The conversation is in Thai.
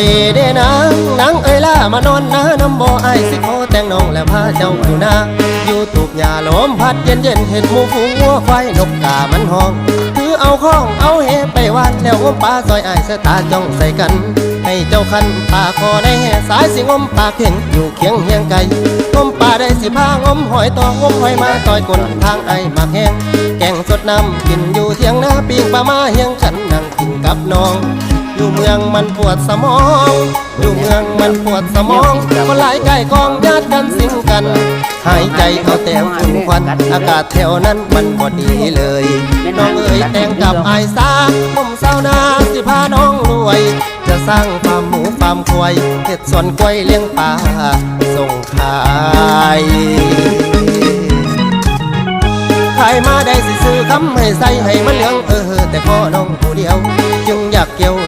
ยเด้นางนางเอ้ยล่ามานอนนะน้ำบ่อไอสิขอแต่งน้องแล้วพาเจ้าอยู่นาอยู่ตูบหญ้าลมพัดเย็นเย็นเห็นหมูฝูงวัวควายนกกามันห้องถือเอาข้องเอาเฮไปวานแล้วงมปลาซอยไอายสตาจ้องใส่กัน ให้เจ้าคันปาคอได้แห่สายสิงมปลาเข่งอยู่เคียงเฮียงไก่งมปลาได้สิพางมหอยตองงมหอยมาต่อยกลทางไอมากแห้งแกงสดน้ำกินอยู่เทียงนาปีงปลามาเฮียงฉันนั่งกินกับน้อง อยู่เมืองมันปวดสมอง อยู่เมืองมันปวดสมองคนหลายไก่กองญาติกันสิงกัน หายใจเอาแต่ฝุ่นควันอากาศแถวนั้นมันบ่ดีเลยน้องเอ๋ยแต่งกับไอ้ายสาผมเศร้านาสิพาน้องรวย จะสร้างฟาร์มหมูฟาร์มควายเห็ดสวนกล้วยเลี้ยงปลาส่งขายขายมาได้สิซื้อคำให้ใส่ให้มันเหลืองเออแต่ขอน้องผู้เดียว จึงอยากเกี่ยว